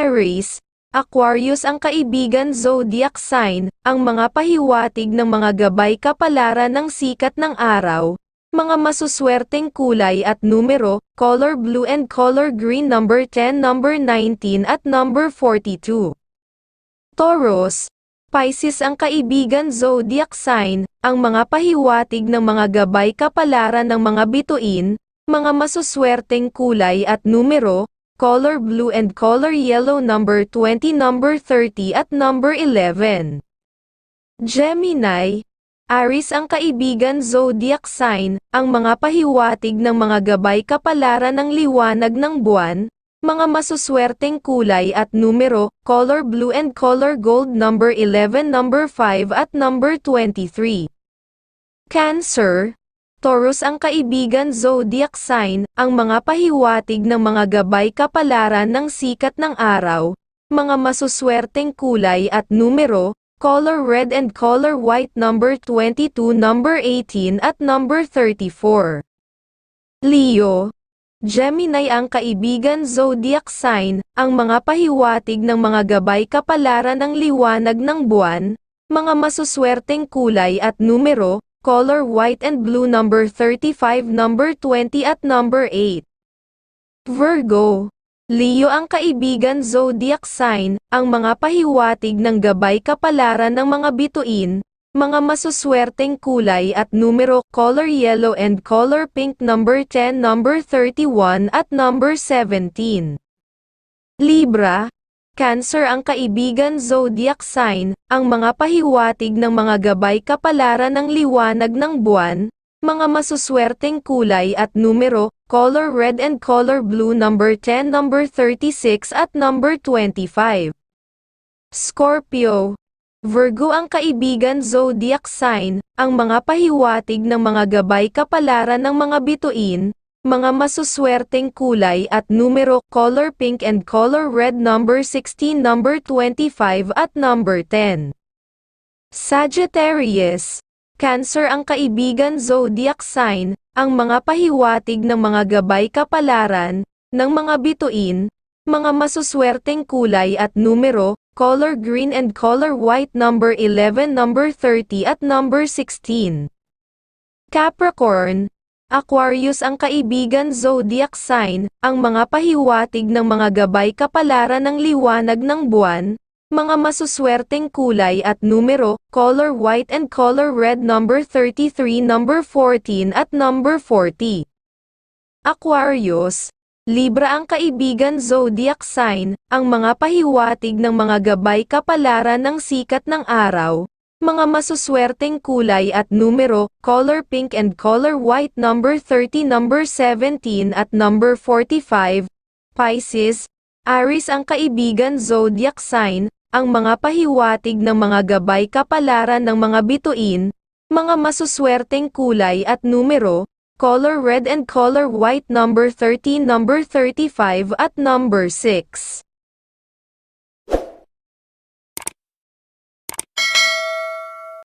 Aries, Aquarius ang kaibigan zodiac sign, ang mga pahiwatig ng mga gabay kapalaran ng sikat ng araw, mga masuswerteng kulay at numero, color blue and color green number 10, number 19 at number 42. Taurus, Pisces ang kaibigan zodiac sign, ang mga pahiwatig ng mga gabay kapalaran ng mga bituin, mga masuswerteng kulay at numero, color blue and color yellow number 20 number 30 at number 11. Gemini, Aries ang kaibigan zodiac sign, ang mga pahiwatig ng mga gabay kapalaran ng liwanag ng buwan, mga masuswerteng kulay at numero, color blue and color gold number 11 number 5 at number 23. Cancer, Taurus ang kaibigan zodiac sign, ang mga pahiwatig ng mga gabay kapalaran ng sikat ng araw, mga masuswerteng kulay at numero, color red and color white number 22 number 18 at number 34. Leo, Gemini ang kaibigan zodiac sign, ang mga pahiwatig ng mga gabay kapalaran ng liwanag ng buwan, mga masuswerteng kulay at numero, color white and blue number 35 number 20 at number 8. Virgo, Leo ang kaibigan zodiac sign, ang mga pahiwatig ng gabay kapalaran ng mga bituin, mga masuswerteng kulay at numero, color yellow and color pink number 10 number 31 at number 17. Libra, Cancer ang kaibigan zodiac sign, ang mga pahiwatig ng mga gabay kapalaran ng liwanag ng buwan, mga masuswerteng kulay at numero, color red and color blue number 10 number 36 at number 25. Scorpio, Virgo ang kaibigan zodiac sign, ang mga pahiwatig ng mga gabay kapalaran ng mga bituin, mga masuswerteng kulay at numero, color pink and color red number 16, number 25 at number 10. Sagittarius, Cancer ang kaibigan zodiac sign, ang mga pahiwatig ng mga gabay kapalaran, ng mga bituin, mga masuswerteng kulay at numero, color green and color white number 11, number 30 at number 16. Capricorn, Aquarius ang kaibigan zodiac sign, ang mga pahiwatig ng mga gabay kapalaran ng liwanag ng buwan, mga masuswerteng kulay at numero, color white and color red number 33 number 14 at number 40. Aquarius, Libra ang kaibigan zodiac sign, ang mga pahiwatig ng mga gabay kapalaran ng sikat ng araw, mga masuswerteng kulay at numero, color pink and color white number 30 number 17 at number 45, Pisces, Aries ang kaibigan zodiac sign, ang mga pahiwatig ng mga gabay kapalaran ng mga bituin, mga masuswerteng kulay at numero, color red and color white number 13 number 35 at number 6.